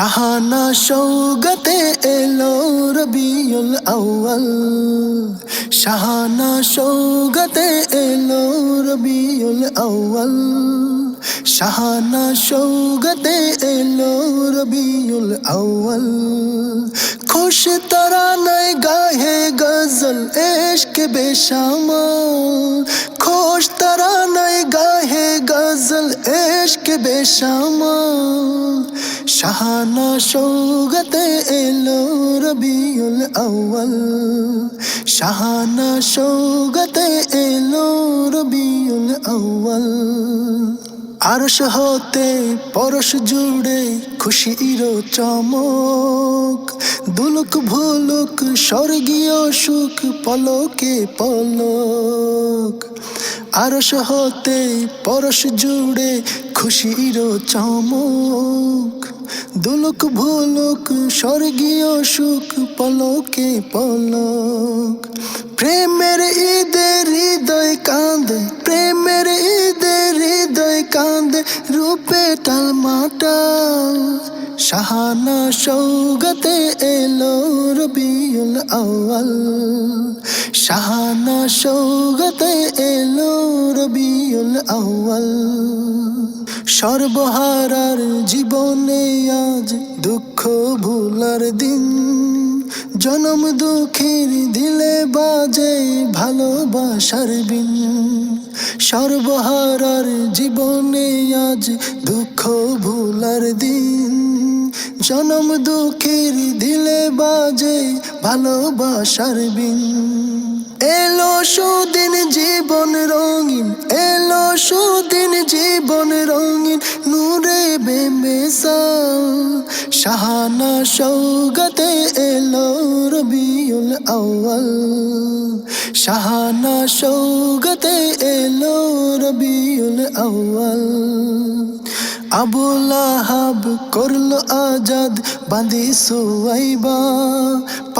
শাহানা সৌগতে এলো রবিউল আউ্ল শাহানা সৌগতে এলো রবিউল আউ্ল শাহানা সৌগতে এলো রবিউল আউ্ল খুশ তারা নাই গাহে বেশামাল, খুশ তারা নাই গাহে গজল, এশক বেশামাল। শাহানা সৌগতে এলো রবিউল আউয়াল, শাহানা সৌগতে এলো রবিউল আউয়াল। আরশ হতে পরশ জুড়ে খুশির চমক দুলুক ভুলুক, স্বর্গীয় সুখ, পলকে পলক। আরশ হতে পরশ জুড়ে খুশির চমক দুলুক ভুলুক, স্বর্গীয় সুখ, পলকে পলক। প্রেমের ঈদের হৃদয় কাঁদে, প্রেমের হৃদয় কাঁদে রূপে টাল মাটাল শাহানা সৌগতে এলো রবিউল আউয়াল। শাহানা সৌগতে এলো রবিউল আউয়াল। সর্বহারার জীবনে আজ দুঃখ ভুলার দিন। জনম দুঃখের দিলে বাজে ভালোবাসার বিন। সর্বহারার জীবনে আজ দুঃখ ভুলার দিন। জনম দুঃখের দিলে বাজে ভালোবাসার বিন। এলো সুদিন জীবন রঙিন, এলো সুদিন জীবন রঙিন, নূরে বেমেসাল শাহানা সৌগতে এলো রবিউল আউয়াল। শাহানা সৌগতে এলো রবিউল আউয়াল। আবুল আহাব করল আজাদ বাঁধি সুয়াইবা।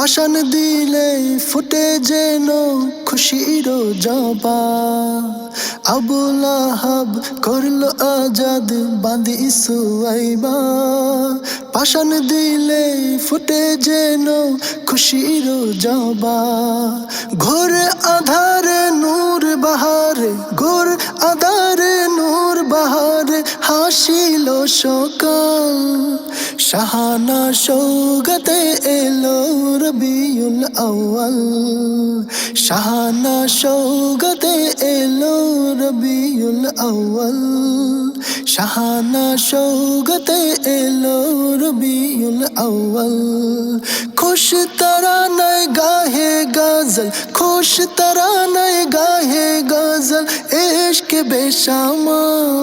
পাশান দিলে ফুটে যেন খুশির জবা। আবুল আহাব করল আজাদ, বাঁধি সুয়াইবা। পাশান দিলে ফুটে যেন খুশির জবা। ঘোর আধারে নূর শাহানা সৌগতে এলো রবিউল আউ্ল শাহানা সৌগতে এলো রবিউল আউ্ল শাহানা সৌগতে এলো রবিউল আউ্ল খুশ তারা নাই গাহে খুশ তারা নাই গাহে গজল ইশক বেশামাল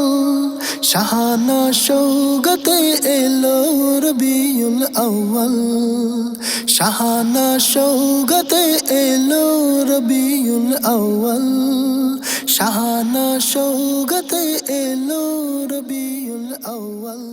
শাহানা সৌগতে এলো রবিউল আউয়াল। শাহানা সৌগতে এলো রবিউল আউয়াল। শাহানা সৌগতে এলো রবিউল আউয়াল।